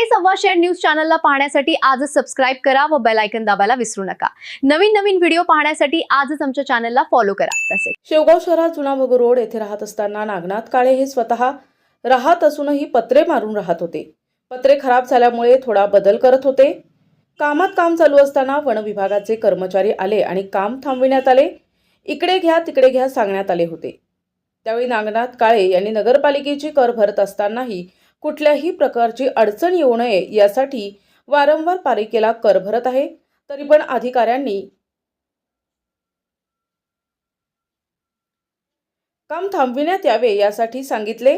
हे सव्वा share news चॅनलला पाहण्यासाठी आजच सबस्क्राईब करा व बेलायकन दाबायला विसरू नका. नवीन नवीन व्हिडिओ पाहण्यासाठी आजच आमच्या चॅनलला फॉलो करा. तसेच शेवगाव शहरात जुना भगू रोड येथे राहत असताना नागनाथ काळे हे स्वतः राहत असूनही पत्रे मारून राहत होते. पत्रे खराब झाल्यामुळे थोडा बदल करत होते. कामात काम चालू असताना वन विभागाचे कर्मचारी आले आणि काम थांबविण्यात आले. इकडे घ्या तिकडे घ्या सांगण्यात आले होते. त्यावेळी नागनाथ काळे यांनी नगरपालिकेची कर भरत असतानाही कुठल्याही प्रकारची अडचण येऊ नये यासाठी वारंवार पालिकेला कर भरत आहे. तरी पण अधिकाऱ्यांनी काम थांबविण्यात यावे यासाठी सांगितले.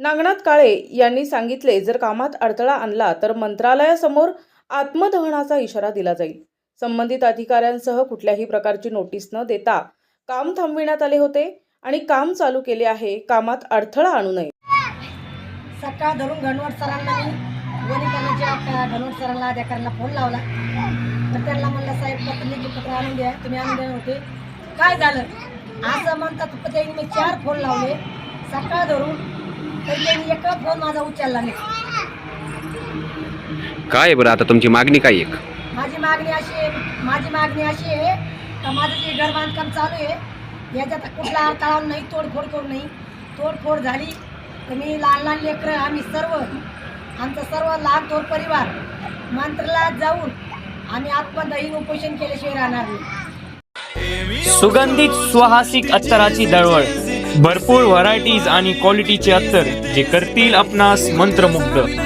नागनाथ काळे यांनी सांगितले जर कामात अडथळा आणला तर मंत्रालयासमोर आत्मदहनाचा इशारा दिला जाईल. संबंधित अधिकाऱ्यांसह कुठल्याही प्रकारची नोटीस न देता काम थांबविण्यात आले होते. आणि काम चालू केले आहे कामात अडथळा आणू नये. सकाळ धरून घनवट सरांना मी वनीकरणाच्या घनवट सरांना अधिकाऱ्यांना फोन लावला. तर त्यांना म्हणलं साहेब पत्रिकेचे पत्र आणून द्या तुम्ही आणून द्या होते. काय झालं? असं म्हणतात पण त्यांनी मी चार फोन लावले. सकाळ धरून तर त्यांनी एक फोन माझा उचलला नाही. काय बरं आता तुमची मागणी काय एक माझी मागणी अशी आहे माझी मागणी अशी आहे का माझं जे घर बांधकाम चालू आहे याच्यात कुठला अडथळा नाही तोडफोड करू नाही तोडफोड झाली तर मी लहान लहान लेकरं आम्ही सर्व आमचा सर्व लहान थोर परिवार मंत्रालयात जाऊन आम्ही आत्मदहीन उपोषण केल्याशिवाय राहणार नाही. सुगंधित सुहासिक अत्तराची दळवळ. भरपूर व्हरायटीज आणि क्वालिटीचे अत्तर जे करतील आपणास मंत्रमुग्ध.